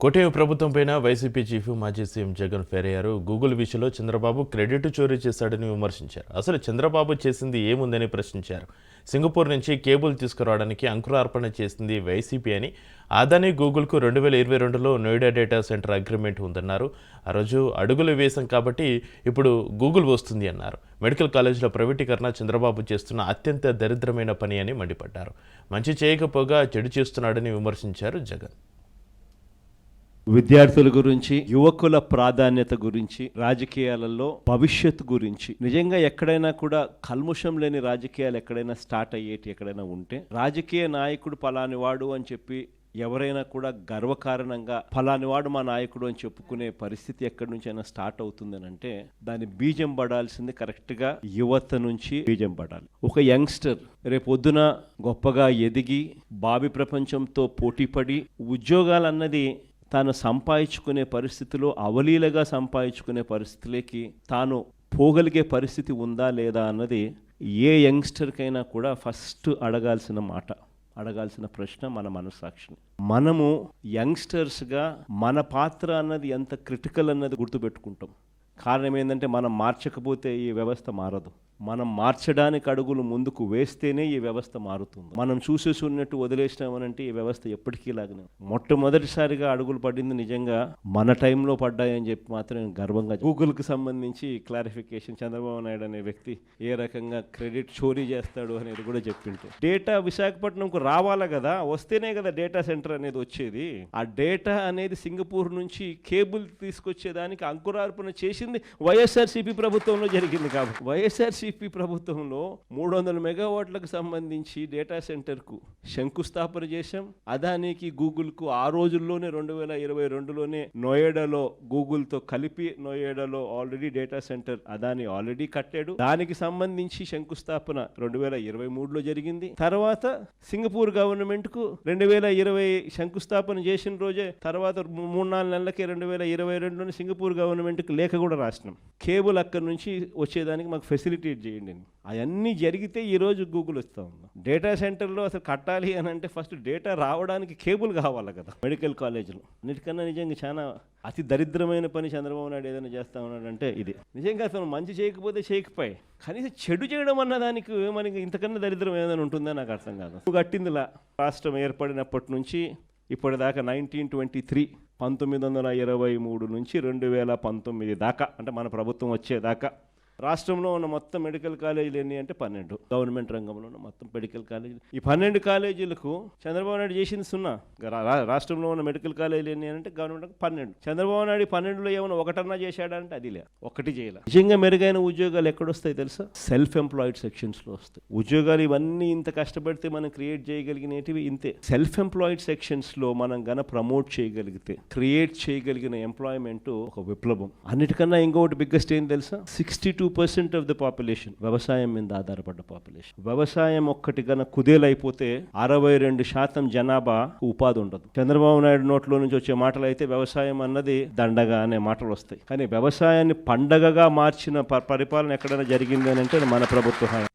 కోటేరు ప్రభుత్వం పైన YCP chief మాజీ సీఎం జగన్ ఫెరయ్యారు. గూగుల్ విషయంలో చంద్రబాబు క్రెడిట్ చోరీ చేశాడని విమర్శించారు. అసలు చంద్రబాబు చేసింది ఏముందని ప్రశ్నించారు. సింగపూర్ నుంచి కేబుల్ తీసుకురావడానికి అంకురార్పణ చేసింది వైసీపీ అని. అదానీ గూగుల్కు రెండు వేల ఇరవై రెండులో నోయిడా డేటా సెంటర్ అగ్రిమెంట్ ఉందన్నారు. ఆ రోజు అడుగులు వేశాం కాబట్టి ఇప్పుడు గూగుల్ వస్తుంది అన్నారు. మెడికల్ కాలేజీల ప్రైవేటీకరణ చంద్రబాబు చేస్తున్న అత్యంత దరిద్రమైన పని అని మండిపడ్డారు. మంచి చేయకపోగా చెడు చేస్తున్నాడని విమర్శించారు జగన్. విద్యార్థుల గురించి యువకుల ప్రాధాన్యత గురించి రాజకీయాలలో భవిష్యత్తు గురించి. నిజంగా ఎక్కడైనా కూడా కల్ముషం లేని రాజకీయాలు ఎక్కడైనా స్టార్ట్ అయ్యేటి ఎక్కడైనా ఉంటే రాజకీయ నాయకుడు పలాని వాడు అని చెప్పి ఎవరైనా కూడా గర్వకారణంగా ఫలాని వాడు మా నాయకుడు అని చెప్పుకునే పరిస్థితి ఎక్కడి నుంచి అయినా స్టార్ట్ అవుతుందని అంటే దాని బీజం పడాల్సింది కరెక్ట్గా యువత నుంచి బీజం పడాలి. ఒక యంగ్స్టర్ రేపొద్దున గొప్పగా ఎదిగి బావి ప్రపంచంతో పోటీపడి ఉద్యోగాలన్నది తాను సంపాదించుకునే పరిస్థితిలో అవలీలగా సంపాదించుకునే పరిస్థితిలోకి తాను పోగలిగే పరిస్థితి ఉందా లేదా అన్నది ఏ యంగ్స్టర్కైనా కూడా ఫస్ట్ అడగాల్సిన మాట అడగాల్సిన ప్రశ్న మన మనస్సాక్షిని. మనము యంగ్స్టర్స్గా మన పాత్ర అన్నది ఎంత క్రిటికల్ అన్నది గుర్తుపెట్టుకుంటాం. కారణం ఏంటంటే మనం మార్చకపోతే ఈ వ్యవస్థ మారదు. మనం మార్చడానికి అడుగులు ముందుకు వేస్తేనే ఈ వ్యవస్థ మారుతుంది. మనం చూసేసి ఉన్నట్టు వదిలేసినామనంటే ఈ వ్యవస్థ ఎప్పటికీ లాగానే మొట్టమొదటిసారిగా అడుగులు పడింది నిజంగా మన టైంలో పడ్డాయని చెప్పి మాత్రం నేను గర్వంగా గూగుల్కి సంబంధించి క్లారిఫికేషన్ చంద్రబాబు నాయుడు అనే వ్యక్తి ఏ రకంగా క్రెడిట్ చోరీ చేస్తాడు అనేది కూడా చెప్పింటే. డేటా విశాఖపట్నంకు రావాలా కదా? వస్తేనే కదా డేటా సెంటర్ అనేది వచ్చేది. ఆ డేటా అనేది సింగపూర్ నుంచి కేబుల్ తీసుకొచ్చేదానికి అంకురార్పణ చేసింది వైఎస్ఆర్సీపీ ప్రభుత్వంలో జరిగింది కాబట్టి వైసీపీ ప్రభుత్వంలో మూడు వందల మెగావాట్లకు సంబంధించి డేటా సెంటర్కు శంకుస్థాపన చేశాం. అదానికి గూగుల్కు ఆ రోజుల్లోనే రెండు వేల ఇరవై రెండులోనే నోయేడాలో గూగుల్తో కలిపి నోయేడాలో already data centre Adani already కట్టాడు. దానికి సంబంధించి శంకుస్థాపన రెండు వేల ఇరవై మూడులో జరిగింది. తర్వాత సింగపూర్ గవర్నమెంట్కు రెండు వేల ఇరవై శంకుస్థాపన చేసిన రోజే తర్వాత మూడు నాలుగు నెలలకి రెండు వేల ఇరవై రెండులోనే సింగపూర్ గవర్నమెంట్కి లేఖ కూడా రాసినాం. కేబుల్ అక్కడి నుంచి వచ్చేదానికి మాకు ఫెసిలిటీ ఫెసిలిటేట్ చేయండి అని. అవన్నీ జరిగితే ఈ రోజు గూగుల్ వస్తా ఉందా. డేటా సెంటర్లో అసలు కట్టాలి అని అంటే ఫస్ట్ డేటా రావడానికి కేబుల్ కావాలి కదా. మెడికల్ కాలేజీలో అన్నిటికన్నా నిజంగా చాలా అతి దరిద్రమైన పని చంద్రబాబు నాయుడు ఏదైనా చేస్తా ఉన్నాడంటే ఇది. నిజంగా అసలు మంచి చేయకపోతే చేయకపోయి. కనీసం చెడు చేయడం అన్న దానికి మనకి ఇంతకన్నా దరిద్రం ఏదైనా ఉంటుందో నాకు అర్థం కాదు. నువ్వు కట్టిందిలా. రాష్ట్రం ఏర్పడినప్పటి నుంచి ఇప్పటిదాకా నైన్టీన్ ట్వంటీ త్రీ పంతొమ్మిది వందల ఇరవై మూడు నుంచి రెండు వేల పంతొమ్మిది దాకా. అంటే మన ప్రభుత్వం వచ్చేదాకా. రాష్ట్రంలో ఉన్న మొత్తం మెడికల్ కాలేజీలు ఎన్ని అంటే పన్నెండు. గవర్నమెంట్ రంగంలో ఉన్న మొత్తం మెడికల్ కాలేజీలు. ఈ పన్నెండు కాలేజీలకు చంద్రబాబు నాయుడు చేసింది సున్నా. రాష్ట్రంలో ఉన్న మెడికల్ కాలేజీలు ఎన్ని అంటే గవర్నమెంట్ పన్నెండు. చంద్రబాబు నాయుడు పన్నెండులో ఏమైనా ఒకటన్నా చేశాడంటే అది లే. ఒకటి చేయలే. నిజంగా మెరుగైన ఉద్యోగాలు ఎక్కడొస్తాయి తెలుసా? సెల్ఫ్ ఎంప్లాయిడ్ సెక్షన్స్లో వస్తాయి. ఉద్యోగాలు ఇవన్నీ ఇంత కష్టపడితే మనం క్రియేట్ చేయగలిగినవి ఇంతే. సెల్ఫ్ ఎంప్లాయిడ్ సెక్షన్స్లో మనం గన ప్రమోట్ చేయగలిగితే క్రియేట్ చేయగలిగిన ఎంప్లాయ్మెంట్ ఒక విప్లవం. అన్నిటికన్నా ఇంకొకటి బిగ్గెస్ట్ ఏం తెలుసా? Sixty two two percent of the population వ్యవసాయం మీద ఆధారపడ్డ పాపులేషన్ వ్యవసాయం ఒక్కటి గన కుదేలైపోతే అరవై రెండు శాతం జనాభా ఉపాధి ఉండదు. చంద్రబాబు నాయుడు నోట్లో నుంచి వచ్చే మాటలు అయితే వ్యవసాయం అన్నది దండగా అనే మాటలు వస్తాయి. కానీ వ్యవసాయాన్ని పండగగా మార్చిన పరిపాలన ఎక్కడైనా జరిగింది అని అంటే మన ప్రభుత్వం